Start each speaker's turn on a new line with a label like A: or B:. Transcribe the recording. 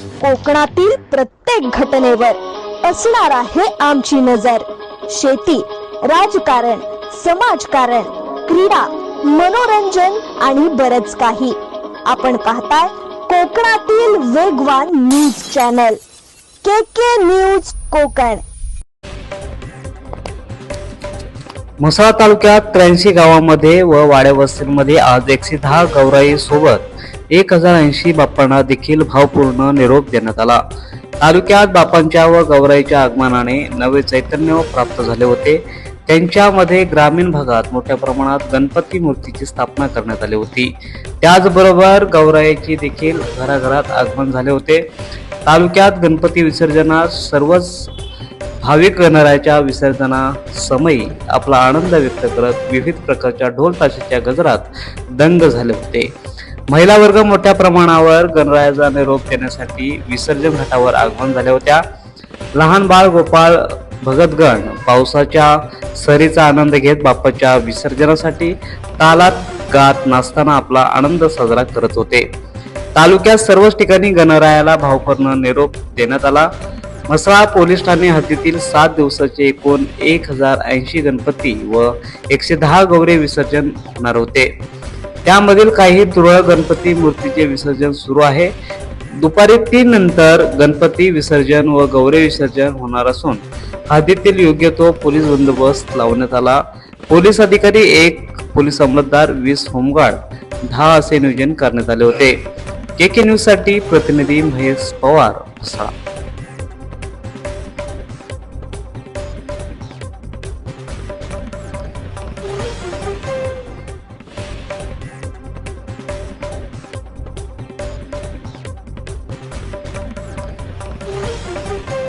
A: कोकणातील प्रत्येक घटनेवर असणार आहे आमची नजर. शेती राजकारण समाजकारण क्रीडा मनोरंजन आणि बरच काही. आपण पाहताय कोकणातील वेगवान news channel. K K news Konkan.
B: Mhasla तालुक्यात त्र्याऐंशी गावामध्ये व वाड्या वस्तींमध्ये आज एकशे दहा गौराई सोबत एक हजार ऐंशी बाप्पांना देखील भावपूर्ण निरोप देण्यात आला. तालुक्यात बापांच्या व गौराईच्या आगमनाने नवे चैतन्य प्राप्त झाले होते. त्यांच्यामध्ये ग्रामीण भागात मोठ्या प्रमाणात गणपती मूर्तीची स्थापना करण्यात आली होती. त्याचबरोबर गौराईची देखील घराघरात आगमन झाले होते. तालुक्यात गणपती विसर्जनास सर्वच भाविक गणरायाच्या विसर्जनासमयी आपला आनंद व्यक्त करत विविध प्रकारच्या ढोल ताशाच्या गजरात दंग झाले होते. महिला वर्ग मोठ्या प्रमाणावर गणरायाचा निरोप देण्यासाठी विसर्जन घाटावर आगमन झाल्या होत्या. लहान बाळ गोपाळ भगतगण पावसाच्या सरीचा आनंद घेत बाप्पाच्या विसर्जनासाठी तालात गात नाचताना आपला आनंद साजरा करत होते. तालुक्यात सर्वच ठिकाणी गणरायाला भावपूर्ण निरोप देण्यात आला. म्हसळा पोलीस ठाणे हद्दीतील सात दिवसाचे एकूण एक हजार ऐंशी गणपती व एकशे दहा गौरे विसर्जन होणार होते. त्यामधील काही तुरळक गणपती मूर्तीचे विसर्जन सुरू आहे. दुपारी तीन नंतर गणपती विसर्जन व गौरे विसर्जन होणार असून हद्दीतील योग्य तो पोलीस बंदोबस्त लावण्यात आला. पोलीस अधिकारी एक पोलीस अंमलदार वीस होमगार्ड दहा असे नियोजन करण्यात आले होते. के के न्यूजसाठी प्रतिनिधी महेश पवार